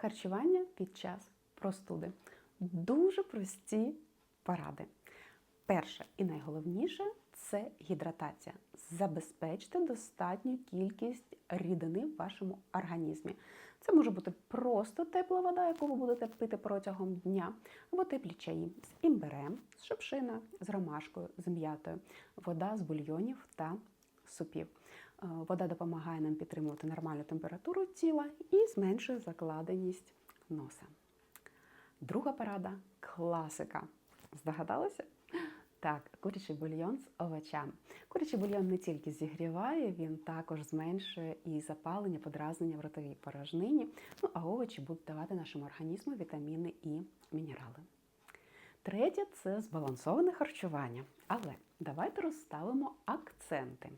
Харчування під час простуди. Дуже прості поради. Перше і найголовніше це гідратація. Забезпечте достатню кількість рідини в вашому організмі. Це може бути просто тепла вода, яку ви будете пити протягом дня, або теплі чаї з імбирем, з шипшина, з ромашкою, з м'ятою, вода з бульйонів та супів. Е, Вода допомагає нам підтримувати нормальну температуру тіла і зменшує закладеність носа. Друга порада класика. Здогадалися? Так, курячий бульйон з овочами. Курячий бульйон не тільки зігріває, він також зменшує і запалення, подразнення в ротовій порожнині. Ну а овочі будуть давати нашому організму вітаміни і мінерали. Третє це збалансоване харчування. Але давайте розставимо акценти.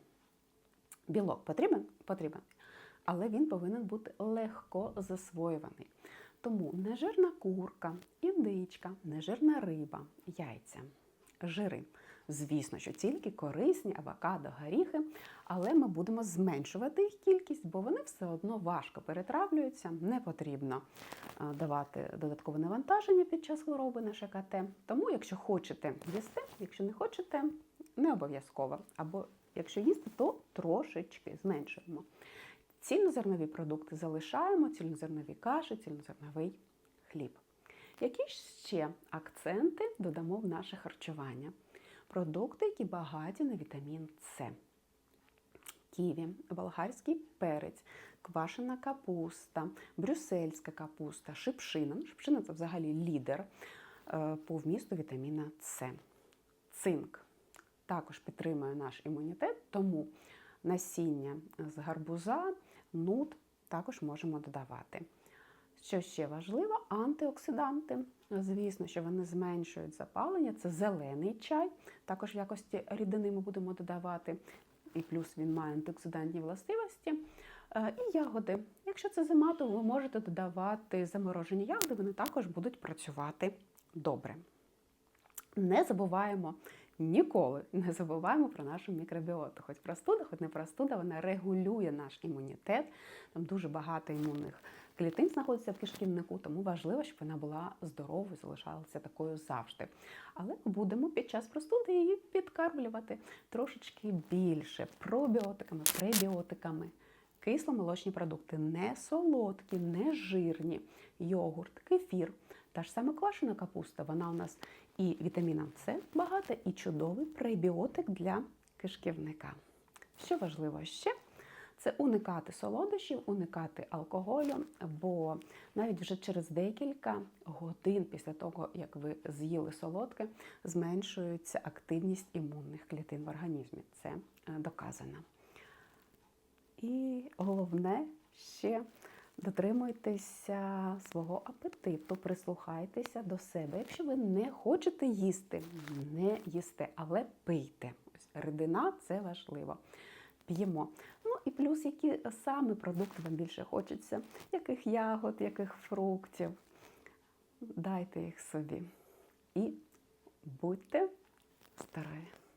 Білок потрібен? Потрібен. Але він повинен бути легко засвоюваний. Тому нежирна курка, індичка, нежирна риба, яйця, жири. Звісно, що тільки корисні авокадо, горіхи, але ми будемо зменшувати їх кількість, бо вони все одно важко перетравлюються, не потрібно е, давати додаткове навантаження під час хвороби на ШКТ. Тому, якщо хочете їсти, якщо не хочете, не обов'язково. Або якщо їсти, то трошечки зменшуємо. Цільнозернові продукти залишаємо, цільнозернові каші, цільнозерновий хліб. Які ще акценти додамо в наше харчування? Продукти, які багаті на вітамін С. Ківі, болгарський перець, квашена капуста, брюссельська капуста, шипшина. Ну, Шипшина це взагалі лідер е, по вмісту вітаміна С. Цинк також підтримує наш імунітет, тому насіння з гарбуза, нут також можемо додавати. Що ще важливо, антиоксиданти. Звісно, що вони зменшують запалення. Це зелений чай, також в якості рідини ми будемо додавати. І плюс він має антиоксидантні властивості. Е, І ягоди. Якщо це зима, то ви можете додавати заморожені ягоди, вони також будуть працювати добре. Не забуваємо ніколи не забуваємо про нашу мікробіоту. Хоч простуда, хоч не простуда, вона регулює наш імунітет. Там дуже багато імунних клітин знаходиться в кишківнику, тому важливо, щоб вона була здоровою, залишалася такою завжди. Але будемо під час простуди її підкармлювати трошечки більше пробіотиками, пребіотиками. Кисломолочні продукти не солодкі, не жирні, йогурт, кефір. Та ж саме квашена капуста, вона у нас і вітаміном С багата, і чудовий пребіотик для кишківника. Що важливо ще? Це уникати солодощів, уникати алкоголю, бо навіть вже через декілька годин після того, як ви з'їли солодке, зменшується активність імунних клітин в організмі. Це е, доказано. І головне ще дотримуйтеся свого апетиту, прислухайтеся до себе. Якщо ви не хочете їсти, не їсте, але пийте. Рідина це важливо. П'ємо. Ну і плюс, які саме продукти вам більше хочеться, яких ягод, яких фруктів. Дайте їх собі. І будьте здорові!